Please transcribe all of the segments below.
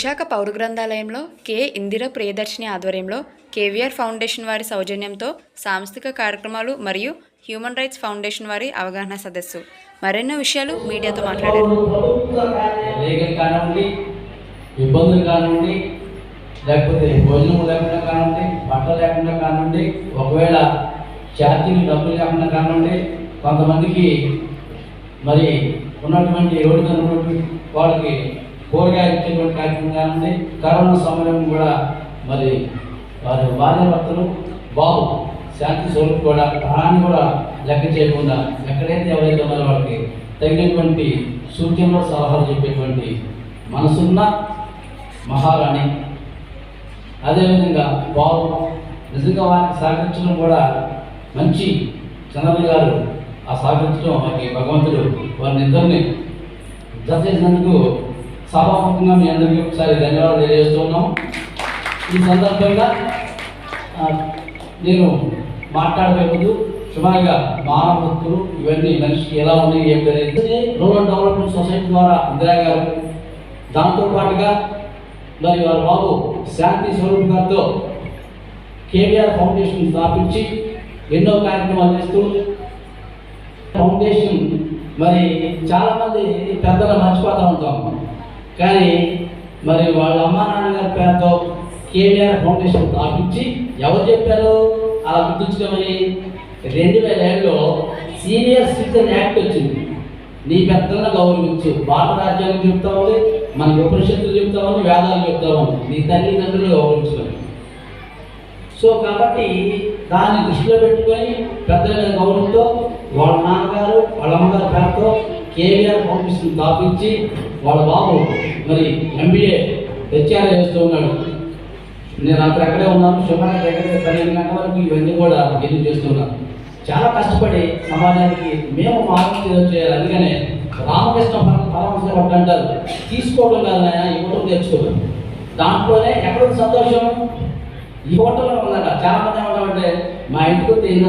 విశాఖ పౌర గ్రంథాలయంలో కె. ఇందిర ప్రియదర్శిని ఆధ్వర్యంలో కేవీఆర్ ఫౌండేషన్ వారి సౌజన్యంతో సాంస్థిక కార్యక్రమాలు మరియు హ్యూమన్ రైట్స్ ఫౌండేషన్ వారి అవగాహన సదస్సు. మరెన్నో విషయాలు మీడియాతో మాట్లాడారు. ఇబ్బందులు కానివ్వండి లేకపోతే భోజనం లేకుండా కానివ్వండి బట్టలు లేకుండా కానివ్వండి ఒకవేళ ఛార్జీలు డబ్బులు లేకుండా కానివ్వండి కొంతమందికి మరి ఉన్నటువంటి రోడ్డు ఉన్నటువంటి వాళ్ళకి కూరగాయలు ఇచ్చేటువంటి కార్యక్రమం కానివ్వండి కరోనా సమయం కూడా మరి వారి భార్య భర్తలు బాబు శాంతి స్వరూప్ కూడా ప్రాణాన్ని కూడా లెక్క చేయకుండా ఎక్కడైతే ఎవరైతే ఉన్నారో వాళ్ళకి తగినటువంటి సూచనలు సలహాలు చెప్పేటువంటి మనసున్న మహారాణి. అదేవిధంగా బాబు నిజంగా వారికి సహకరించడం కూడా మంచి చంద్రబాబు గారు ఆ సహకరించడం వారికి భగవంతుడు వారిని ఇద్దరిని జత చేసినందుకు సభాముఖంగా మీ అందరికీ ఒకసారి ధన్యవాదాలు తెలియజేస్తున్నాం. ఈ సందర్భంగా నేను మాట్లాడబోయే ముందు సుమారుగా మానవ హక్కులు ఇవన్నీ మనిషికి ఎలా ఉన్నాయి ఏం తెలియదు రూరల్ డెవలప్మెంట్ సొసైటీ ద్వారా ఇందిరా గారు దాంతో పాటుగా మరి వారి బాబు శాంతి స్వరూప్ గారితో కేవీఆర్ ఫౌండేషన్ స్థాపించి ఎన్నో కార్యక్రమాలు చేస్తూ ఫౌండేషన్ మరి చాలామంది పెద్దలు మర్చిపోతూ ఉంటాం. కానీ మరి వాళ్ళ అమ్మా నాన్నగారి పేరుతో కేవీఆర్ ఫౌండేషన్ స్థాపించి ఎవరు చెప్పారు? అలా గుర్తుంచుకోమని రెండు వేల ఏడులో సీనియర్ సిటిజన్ యాక్ట్ వచ్చింది. నీ పెద్దలను గౌరవించు. భారత రాజ్యాంగం చెప్తా ఉంది మన ఉపనిషత్తులు చెప్తా ఉంది వేదాలు చెప్తా ఉంది. నీ తల్లిదండ్రులు గౌరవించుకొని సో కాబట్టి దాన్ని దృష్టిలో పెట్టుకొని పెద్దల మీద గౌరవంతో వాళ్ళ నాన్నగారు వాళ్ళ అమ్మగారి పేరుతో కేవీఆర్ ఫౌండేషన్ స్థాపించి వాళ్ళ బాబు మరి ఎంబీఏ హెచ్ఆర్ చేస్తూ ఉన్నాడు. నేను అక్కడ ఎక్కడే ఉన్నాను శుభ్రంగా దగ్గర పదిహేను గంటల వరకు ఇవన్నీ కూడా ఎదురు చేస్తున్నాను చాలా కష్టపడి సమాజానికి మేము మార్గం చేయాలి అందుకనే రామకృష్ణ పర- పరమహంస ఒకటి అంటారు. తీసుకోవడం కాదనయా నాయన ఇవ్వడం తెచ్చుకోవడం దాంట్లోనే ఎక్కడ సంతోషం? ఈ హోటల్లో ఉందట చాలా మంది ఏమంటామంటే మా ఇంటికి వస్తే ఏం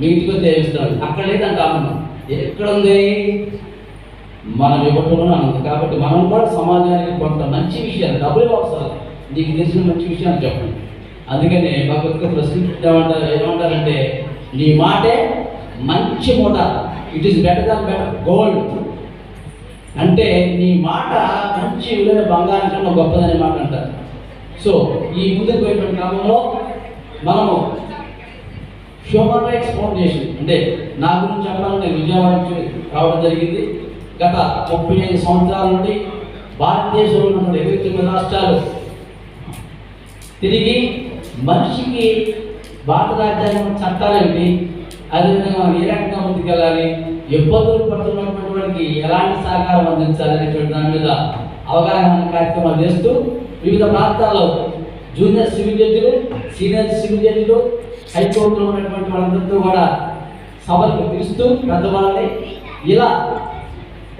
మీ ఇంటికి వస్తే ఏమిస్తాడు అక్కడ లేదంట ఆనందం ఎక్కడ ఉంది? మనం ఇవ్వటంలో కాబట్టి మనం కూడా సమాజానికి కొంత మంచి విషయాలు డబ్బులు అవసరం. నీకు తెలిసిన మంచి విషయాలు చెప్పండి. అందుకనే భగవద్గీత ప్రశ్న ఏమంటారు ఏమంటారంటే నీ మాటే మంచి మూట. It is better than better gold అంటే నీ మాట మంచి విలువైన బంగారం కన్నా గొప్పదనే మాట అంటారు. సో ఈ ముందుకు పోయిన క్రమంలో మనము హ్యూమన్ రైట్స్ ఫౌండేషన్ అంటే నా గురించి చెప్పాలంటే విజయవాడ రావడం జరిగింది. గత ముప్పై ఐదు సంవత్సరాల నుండి భారతదేశంలో ఉన్న ఇరవై తొమ్మిది రాష్ట్రాలు తిరిగి మనిషికి భారత రాజ్యాంగం చట్టాలు ఏమిటి? అదేవిధంగా ఏ రకంగా ముందుకెళ్ళాలి. ఇబ్బందులు పడుతున్నటువంటి వాడికి ఎలాంటి సహకారం అందించాలి అనేటువంటి దాని మీద అవగాహన కార్యక్రమాలు చేస్తూ వివిధ ప్రాంతాల్లో జూనియర్ సివిల్ జడ్జిలు సీనియర్ సివిల్ జడ్జిలు హైకోర్టులో ఉన్నటువంటి వాళ్ళందరితో కూడా సభలకు పిలుస్తూ పెద్దవాళ్ళని ఇలా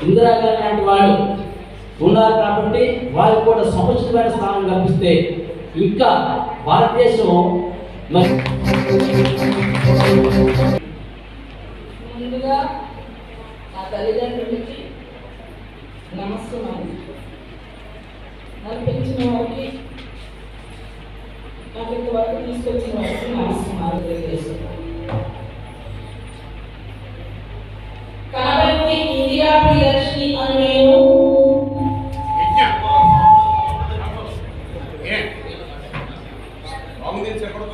ఇందిరాగాంధీ లాంటి వాళ్ళు ఉన్నారు కాబట్టి వారికి కూడా సముచితమైన స్థానం కల్పిస్తే ఇంకా భారతదేశం మరి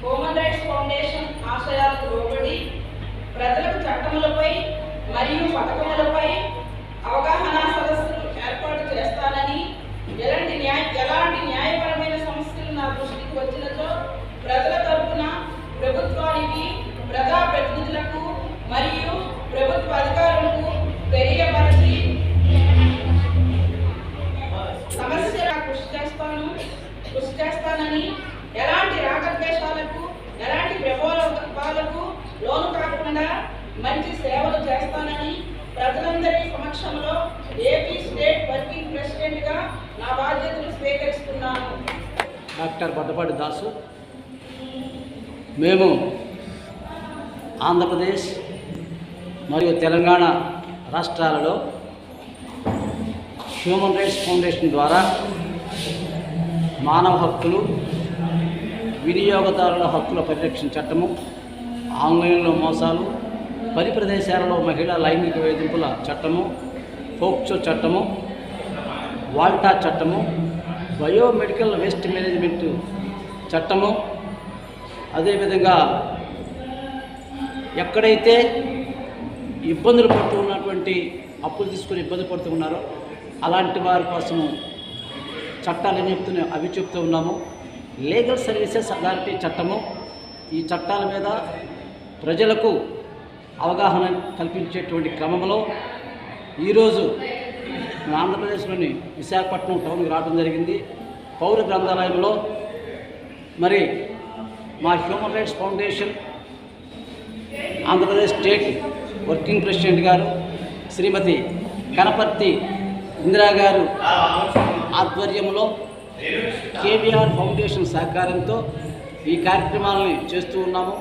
హ్యూమన్ రైట్స్ ఫౌండేషన్ ఆశయాలకు లోబడి ప్రజలకు చట్టములపై మరియు పథకములపై అవగాహన సదస్సులు ఏర్పాటు చేస్తానని ఎలాంటి న్యాయ ఎలాంటి న్యాయపరమైన సమస్యలు నా దృష్టికి వచ్చినచో ప్రజల తరపున ప్రభుత్వానికి ప్రజా ప్రతినిధులకు మరియు ప్రభుత్వ అధికారులకు తెలియపరిచి సమస్య కృషి చేస్తాను కృషి చేస్తానని ఎలాంటి రాగద్వేషాలకు ఎలాంటి ప్రభావాలకు లోను కాకుండా మంచి సేవలు చేస్తానని ప్రజలందరి సమక్షంలో ఏపీ స్టేట్ వర్కింగ్ ప్రెసిడెంట్గా నా బాధ్యతలు స్వీకరిస్తున్నాను డాక్టర్ బొడ్డపాటి దాసు మేము ఆంధ్రప్రదేశ్ మరియు తెలంగాణ రాష్ట్రాలలో హ్యూమన్ రైట్స్ ఫౌండేషన్ ద్వారా మానవ హక్కులు వినియోగదారుల హక్కుల పరిరక్షణ చట్టము ఆన్లైన్లో మోసాలు పని ప్రదేశాలలో మహిళా లైంగిక వేధింపుల చట్టము ఫోక్చో చట్టము వాల్టా చట్టము బయోమెడికల్ వేస్ట్ మేనేజ్మెంట్ చట్టము అదేవిధంగా ఎక్కడైతే ఇబ్బందులు పడుతూ ఉన్నటువంటి అప్పులు తీసుకుని ఇబ్బంది పడుతూ ఉన్నారో అలాంటి వారి కోసము చట్టాలు ఏం అవి చెప్తూ ఉన్నాము. లీగల్ సర్వీసెస్ అథారిటీ చట్టము ఈ చట్టాల మీద ప్రజలకు అవగాహన కల్పించేటువంటి క్రమంలో ఈరోజు మన ఆంధ్రప్రదేశ్లోని విశాఖపట్నం టౌన్కి రావడం జరిగింది. పౌర గ్రంథాలయంలో మరి మా human rights foundation Andhra Pradesh state working president గారు శ్రీమతి కనపర్తి ఇందిరా గారు ఆధ్వర్యంలో కేవీఆర్ ఫౌండేషన్ సహకారంతో ఈ కార్యక్రమాలని చేస్తూ ఉన్నాము.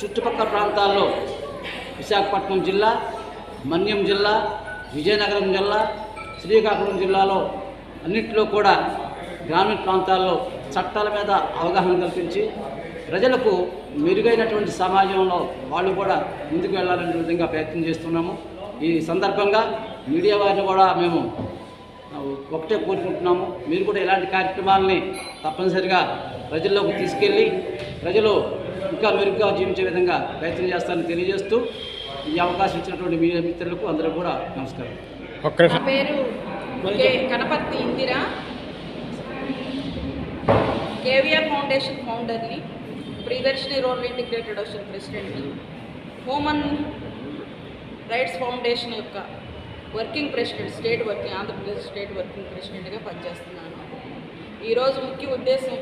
చుట్టుపక్కల ప్రాంతాల్లో విశాఖపట్నం జిల్లా మన్యం జిల్లా విజయనగరం జిల్లా శ్రీకాకుళం జిల్లాలో అన్నింటిలో కూడా గ్రామీణ ప్రాంతాల్లో చట్టాల మీద అవగాహన కల్పించి ప్రజలకు మెరుగైనటువంటి సమాజంలో వాళ్ళు కూడా ముందుకు వెళ్ళాలనే విధంగా ప్రయత్నం చేస్తున్నాము. ఈ సందర్భంగా మీడియా వారిని కూడా మేము ఒకటే కోరుకుంటున్నాము. మీరు కూడా ఇలాంటి కార్యక్రమాలని తప్పనిసరిగా ప్రజల్లోకి తీసుకెళ్ళి ప్రజలు ఇంకా మెరుగ్గా జీవించే విధంగా ప్రయత్నం చేస్తారని తెలియజేస్తూ ఈ అవకాశం ఇచ్చినటువంటి మీడియా మిత్రులకు అందరూ కూడా నమస్కారం. పేరు K Kanaparthi Indira. KVR foundation ఫౌండర్ని Priyadarshini role integrated ocean president human rights foundation యొక్క working president state working Andhra Pradesh state working ప్రెసిడెంట్గా పనిచేస్తున్నాను. ఈరోజు ముఖ్య ఉద్దేశం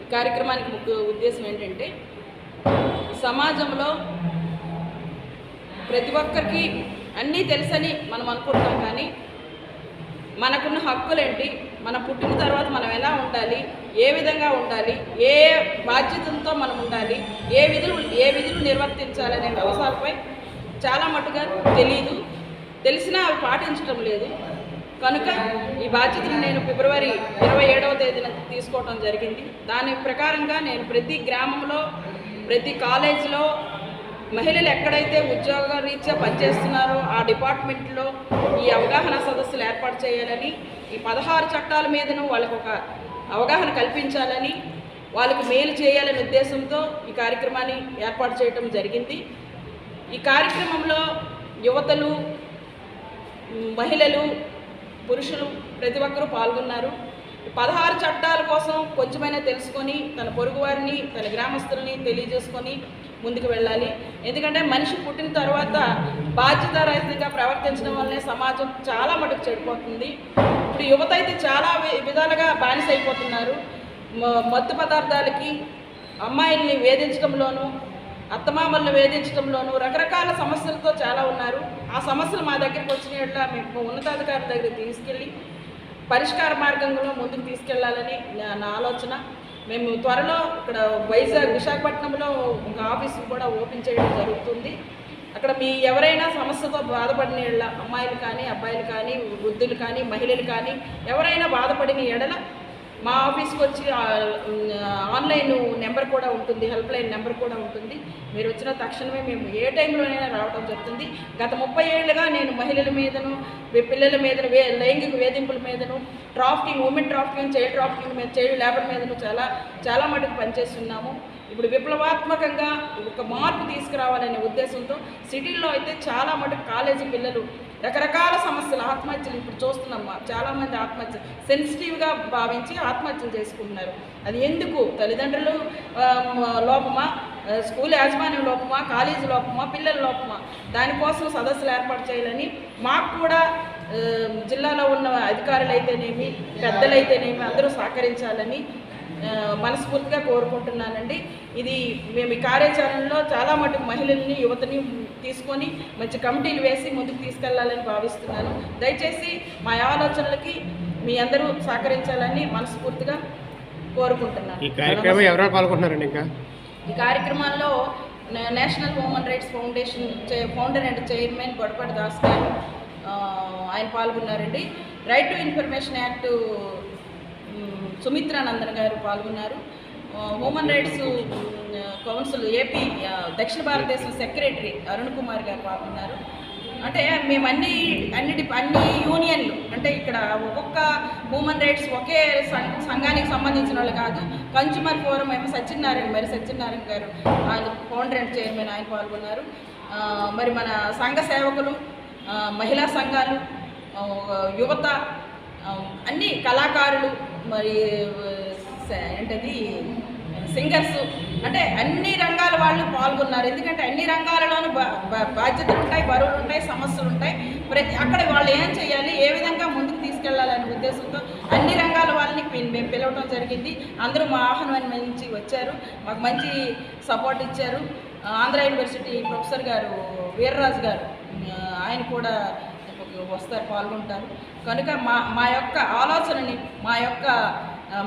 ఈ కార్యక్రమానికి ముఖ్య ఉద్దేశం ఏంటంటే సమాజంలో ప్రతి ఒక్కరికి అన్నీ తెలుసని మనం అనుకుంటాం కానీ మనకున్న హక్కులేంటి? మన పుట్టిన తర్వాత మనం ఎలా ఉండాలి? ఏ విధంగా ఉండాలి? ఏ బాధ్యతలతో మనం ఉండాలి? ఏ విధులు ఏ విధులు నిర్వర్తించాలనే వ్యవసాయపై చాలా మటుగా తెలియదు తెలిసినా అవి పాటించడం లేదు. కనుక ఈ బాధ్యతను నేను ఫిబ్రవరి ఇరవై ఏడవ తేదీన తీసుకోవడం జరిగింది. దాని ప్రకారంగా నేను ప్రతి గ్రామంలో ప్రతి కాలేజీలో మహిళలు ఎక్కడైతే ఉద్యోగ రీత్యా పనిచేస్తున్నారో ఆ డిపార్ట్మెంట్లో ఈ అవగాహన సదస్సులు ఏర్పాటు చేయాలని ఈ పదహారు చట్టాల మీదను వాళ్ళకు ఒక అవగాహన కల్పించాలని వాళ్ళకి మేలు చేయాలనే ఉద్దేశంతో ఈ కార్యక్రమాన్ని ఏర్పాటు చేయడం జరిగింది. ఈ కార్యక్రమంలో యువతలు మహిళలు పురుషులు ప్రతి ఒక్కరూ పాల్గొన్నారు. పదహారు చట్టాల కోసం కొంచెమైనా తెలుసుకొని తన పొరుగువారిని తన గ్రామస్తుల్ని తెలియజేసుకొని ముందుకు వెళ్ళాలి. ఎందుకంటే మనిషి పుట్టిన తర్వాత బాధ్యతారహితంగా ప్రవర్తించడం వల్లనే సమాజం చాలా మటుకు చెడిపోతుంది. ఇప్పుడు యువత అయితే చాలా వి- విధాలుగా బానిస అయిపోతున్నారు మత్తు పదార్థాలకి అమ్మాయిల్ని వేధించడంలోనూ అత్తమామలను వేధించడంలోనూ రకరకాల సమస్యలతో చాలా ఉన్నారు. ఆ సమస్యలు మా దగ్గరికి వచ్చినట్ల మేము ఉన్నతాధికారుల దగ్గరికి తీసుకెళ్ళి పరిష్కార మార్గంలో ముందుకు తీసుకెళ్ళాలని నా- ఆలోచన. మేము త్వరలో ఇక్కడ వైజాగ్ విశాఖపట్నంలో ఒక ఆఫీస్ కూడా ఓపెన్ చేయడం జరుగుతుంది. అక్కడ మీ ఎవరైనా సమస్యతో బాధపడిన ఎడల అమ్మాయిలు కానీ అబ్బాయిలు కానీ వృద్ధులు కానీ మహిళలు కానీ ఎవరైనా బాధపడిన ఎడల మా ఆఫీస్కి వచ్చి ఆన్లైన్ నెంబర్ కూడా ఉంటుంది హెల్ప్ లైన్ నెంబర్ కూడా ఉంటుంది. మీరు వచ్చిన తక్షణమే మేము ఏ టైంలోనైనా రావడం జరుగుతుంది. గత ముప్పై ఏళ్ళుగా నేను మహిళల మీదను పిల్లల మీదను వే లైంగిక వేధింపుల మీదను trafficking women trafficking child trafficking మీద చైల్డ్ లేబర్ మీదను చాలా చాలా మటుకు పనిచేస్తున్నాము. ఇప్పుడు విప్లవాత్మకంగా ఒక మార్పు తీసుకురావాలనే ఉద్దేశంతో సిటీల్లో అయితే చాలా మటుకు కాలేజీ పిల్లలు రకరకాల సమస్యలు ఆత్మహత్యలు ఇప్పుడు చూస్తున్నాం చాలామంది ఆత్మహత్య సెన్సిటివ్గా భావించి ఆత్మహత్యలు చేసుకుంటున్నారు. అది ఎందుకు? తల్లిదండ్రులు లోపమా? స్కూల్ యాజమాన్యం లోపమా? కాలేజీ లోపమా? పిల్లల లోపమా? దానికోసం సదస్సులు ఏర్పాటు చేయాలని మాకు కూడా జిల్లాలో ఉన్న అధికారులు అయితేనేమి పెద్దలైతేనేమి అందరూ సహకరించాలని మనస్ఫూర్తిగా కోరుకుంటున్నానండి. ఇది మేము ఈ కార్యాచరణలో చాలా మటుకు మహిళల్ని యువతని తీసుకొని మంచి కమిటీలు వేసి ముందుకు తీసుకెళ్ళాలని భావిస్తున్నాను. దయచేసి మా ఆలోచనలకి మీ అందరూ సహకరించాలని మనస్ఫూర్తిగా కోరుకుంటున్నాను. ఈ కార్యక్రమం ఎవరెవరు పాల్గొంటున్నారండి ఇంకా? ఈ కార్యక్రమాల్లో national human rights foundation founder and chairman Godapati Das గారు ఆయన పాల్గొన్నారండి. Right to information act Sumitranandan Sumitra Nandan గారు పాల్గొన్నారు హ్యూమన్ రైట్స్ కౌన్సిల్ ఏపీ దక్షిణ భారతదేశం సెక్రటరీ అరుణ్ కుమార్ గారు పాల్గొన్నారు. అంటే మేము అన్ని అన్నిటి అన్ని యూనియన్లు అంటే ఇక్కడ ఒక్కొక్క హ్యూమన్ రైట్స్ ఒకే సం- సంఘానికి సంబంధించిన వాళ్ళు కాదు కన్జ్యూమర్ ఫోరం ఏమో సత్యనారాయణ మరి సత్యనారాయణ గారు ఆయన ఫౌండర్ అండ్ చైర్మన్ ఆయన పాల్గొన్నారు. మరి మన సంఘ సేవకులు మహిళా సంఘాలు యువత అన్ని కళాకారులు మరి ఏంటది? సింగర్స్ అంటే అన్ని రంగాల వాళ్ళు పాల్గొన్నారు. ఎందుకంటే అన్ని రంగాలలోనూ బా- బా- బాధ్యతలు ఉంటాయి బరువులు ఉంటాయి సమస్యలు ఉంటాయి. ప్రతి అక్కడ వాళ్ళు ఏం చేయాలి ఏ విధంగా ముందుకు తీసుకెళ్ళాలనే ఉద్దేశంతో అన్ని రంగాల వాళ్ళని మేము పిలవడం జరిగింది. అందరూ మా ఆహ్వానం నుంచి వచ్చారు. మాకు మంచి సపోర్ట్ ఇచ్చారు. ఆంధ్ర యూనివర్సిటీ ప్రొఫెసర్ గారు వీర్రాజు గారు ఆయన కూడా వస్తారు పాల్గొంటారు. కనుక మా మా యొక్క ఆలోచనని మా యొక్క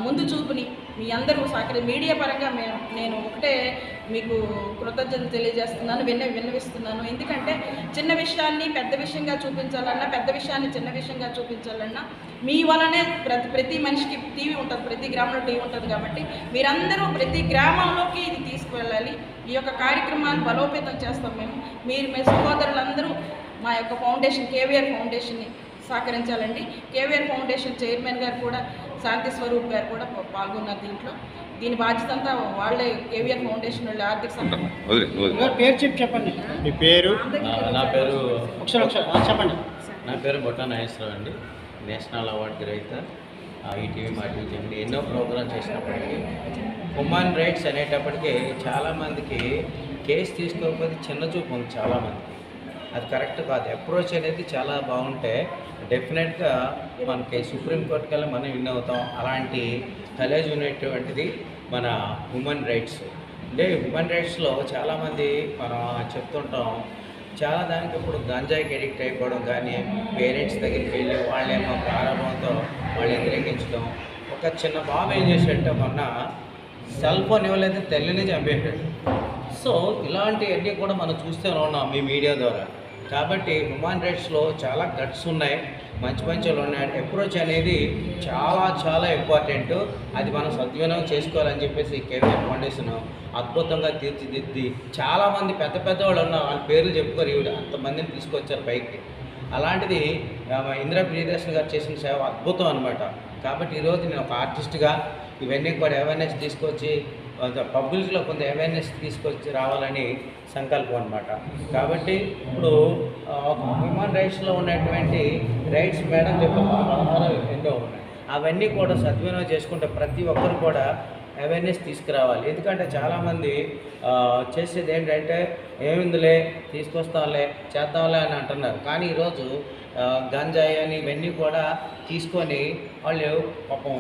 ముందు చూపుని మీ అందరూ సహకరి మీడియా పరంగా మేము నేను ఒకటే మీకు కృతజ్ఞతలు తెలియజేస్తున్నాను విన్న విన్నవిస్తున్నాను. ఎందుకంటే చిన్న విషయాన్ని పెద్ద విషయంగా చూపించాలన్నా పెద్ద విషయాన్ని చిన్న విషయంగా చూపించాలన్నా మీ వలనే ప్రతి ప్రతి మనిషికి టీవీ ఉంటుంది ప్రతి గ్రామంలో టీవీ ఉంటుంది కాబట్టి మీరందరూ ప్రతి గ్రామంలోకి ఇది తీసుకువెళ్ళాలి ఈ యొక్క కార్యక్రమాన్ని బలోపేతం చేస్తాం మేము. మీరు మీ సహోదరులందరూ మా యొక్క ఫౌండేషన్ కేవీఆర్ ఫౌండేషన్ని సహకరించాలండి. కేవీఆర్ ఫౌండేషన్ చైర్మన్ గారు కూడా శాంతి స్వరూప్ గారు కూడా పాల్గొన్నారు దీంట్లో. దీని బాధ్యత అంతా వాళ్ళే కేవీఆర్ ఫౌండేషన్ వాళ్ళ ఆర్థిక పేరు చెప్పి చెప్పండి. మీ పేరు? నా- పేరు చెప్పండి. నా పేరు బొట్ట నాగేశ్వరరావు అండి. నేషనల్ అవార్డు గ్రహీత ఈటీవీ మా టీవీ ఎన్నో ప్రోగ్రామ్స్ చేసినప్పటికీ హ్యూమన్ రైట్స్ అనేటప్పటికీ చాలామందికి కేసు తీసుకోకపోతే చిన్న చూపు ఉంది చాలామందికి అది కరెక్ట్ కాదు. అప్రోచ్ అనేది చాలా బాగుంటే డెఫినెట్గా మనకి సుప్రీంకోర్టుకి వెళ్ళి మనం విన్ అవుతాం. అలాంటి కలేజ్ ఉన్నటువంటిది మన హ్యూమన్ రైట్స్. అంటే హ్యూమన్ రైట్స్లో చాలామంది మనం చెప్తుంటాం చాలా దానికి ఇప్పుడు గంజాయికి అడిక్ట్ అయిపోవడం కానీ పేరెంట్స్ దగ్గరికి వెళ్ళి వాళ్ళేమో ప్రారంభంతో వాళ్ళు వ్యతిరేకించడం ఒక చిన్న బాబు ఏం చేసేటో మొన్న సెల్ ఫోన్ ఇవ్వలేదు తల్లిని చంపేశాడు. సో ఇలాంటివన్నీ కూడా మనం చూస్తూనే ఉన్నాం మీ మీడియా ద్వారా. కాబట్టి హ్యూమన్ రైట్స్లో చాలా గట్స్ ఉన్నాయి. మంచి మంచి వాళ్ళు అప్రోచ్ అనేది చాలా చాలా ఇంపార్టెంట్ అది మనం సద్వినియోగం చేసుకోవాలని చెప్పేసి కేవీఆర్ ఫౌండేషన్ అద్భుతంగా తీర్చిదిద్ది. చాలామంది పెద్ద పెద్ద వాళ్ళు ఉన్న వాళ్ళ పేర్లు చెప్పుకోరు. అంతమందిని తీసుకొచ్చారు పైకి. అలాంటిది ఇందిరా ప్రియదర్శన్ గారు చేసిన సేవ అద్భుతం అనమాట కాబట్టి ఈరోజు నేను ఒక ఆర్టిస్ట్గా ఇవన్నీ కూడా అవేర్నెస్ తీసుకొచ్చి పబ్లిక్లో కొంత అవేర్నెస్ తీసుకొచ్చి రావాలని సంకల్పం అనమాట కాబట్టి ఇప్పుడు హ్యూమన్ రైట్స్లో ఉన్నటువంటి రైట్స్ మేడం చెప్పిన పదహారు ఎన్నో ఉన్నాయి. అవన్నీ కూడా సద్వినియోగం చేసుకుంటే ప్రతి ఒక్కరు కూడా అవేర్నెస్ తీసుకురావాలి. ఎందుకంటే చాలామంది చేసేది ఏంటంటే ఏమిందిలే తీసుకొస్తాంలే చేద్దాంలే అని అంటున్నారు. కానీ ఈరోజు గంజాయి అని ఇవన్నీ కూడా తీసుకొని వాళ్ళు పాపం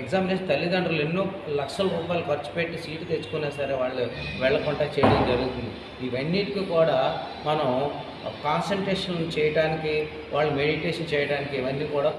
ఎగ్జామ్ చేసి తల్లిదండ్రులు ఎన్నో లక్షల రూపాయలు ఖర్చు పెట్టి సీటు తెచ్చుకున్నా సరే వాళ్ళు వెళ్ళకుండా చేయడం జరుగుతుంది. ఇవన్నిటికీ కూడా మనం కాన్సన్ట్రేషన్ చేయడానికి వాళ్ళు మెడిటేషన్ చేయడానికి ఇవన్నీ కూడా